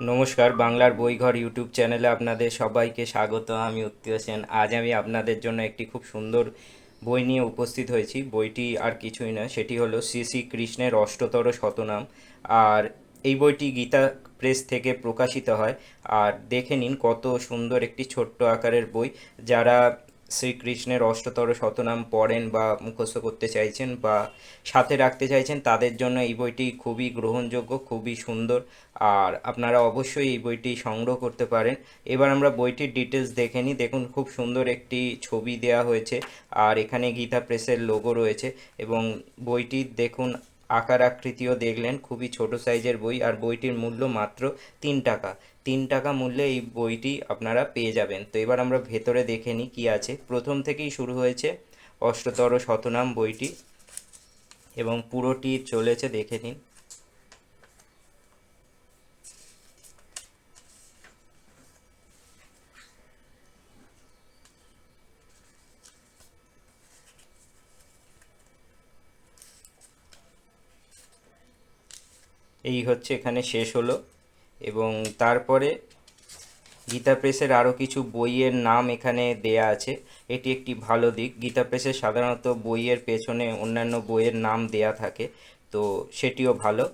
নমস্কার, বাংলার বইঘর ইউটিউব চ্যানেলে আপনাদের সবাইকে স্বাগত। আমি উত্তীয় সেন। আজ আমি আপনাদের জন্য একটি খুব সুন্দর বই নিয়ে উপস্থিত হয়েছি। বইটি আর কিছুই না সেটি হলো শ্রী শ্রী কৃষ্ণের অষ্টতর শতনাম। আর এই বইটি গীতা প্রেস থেকে প্রকাশিত হয়। আর দেখে নিন কত সুন্দর একটি ছোট্ট আকারের বই। যারা শ্রীকৃষ্ণের অষ্টতর শতনাম পড়েন বা মুখস্থ করতে চাইছেন বা সাথে রাখতে চাইছেন, তাদের জন্য এই বইটি খুবই গ্রহণযোগ্য, খুবই সুন্দর। আর আপনারা অবশ্যই এই বইটি সংগ্রহ করতে পারেন। এবার আমরা বইটির ডিটেলস দেখে নিই। দেখুন, খুব সুন্দর একটি ছবি দেওয়া হয়েছে। আর এখানে গীতা প্রেসের লোগো রয়েছে এবং বইটি দেখুন আকার আকৃতিও দেখলেন। খুবই ছোট সাইজের বই আর বইটির মূল্য মাত্র তিন টাকা। তিন টাকা মূল্যে এই বইটি আপনারা পেয়ে যাবেন। তো এবার আমরা ভেতরে দেখে নিই কী আছে। প্রথম থেকেই শুরু হয়েছে অষ্টতর শতনাম বইটি এবং পুরোটি চলেছে, দেখে নিন। এই হচ্ছে এখানে শেষ হলো। এবং তারপরে গীতা প্রেসের আরও কিছু বইয়ের নাম এখানে দেয়া আছে। এটি একটি ভালো দিক। গীতা প্রেসের সাধারণত বইয়ের পেছনে অন্যান্য বইয়ের নাম দেয়া থাকে, তো সেটিও ভালো।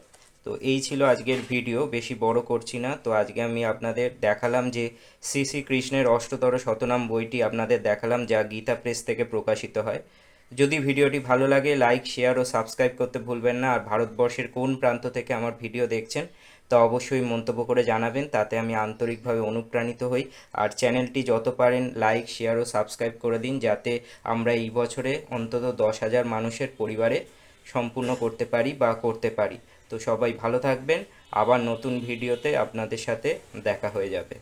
তো এই ছিল আজকের ভিডিও। বেশি বড় করছি না। তো আজকে আমি আপনাদের দেখালাম যে শ্রী শ্রী কৃষ্ণের অষ্টতর শতনাম বইটি আপনাদের দেখালাম, যা গীতা প্রেস থেকে প্রকাশিত হয়। যদি ভিডিওটি ভালো লাগে লাইক শেয়ার ও সাবস্ক্রাইব করতে ভুলবেন না। আর ভারতবর্ষের কোন প্রান্ত থেকে আমার ভিডিও দেখছেন, তা অবশ্যই মন্তব্য করে জানাবেন। তাতে আমি আন্তরিকভাবে অনুপ্রাণিত হই। আর চ্যানেলটি যত পারেন লাইক শেয়ার ও সাবস্ক্রাইব করে দিন, যাতে আমরা এই বছরে অন্তত দশ হাজার মানুষের পরিবারে সম্পূর্ণ করতে পারি বা করতে পারি। তো সবাই ভালো থাকবেন। আবার নতুন ভিডিওতে আপনাদের সাথে দেখা হয়ে যাবে।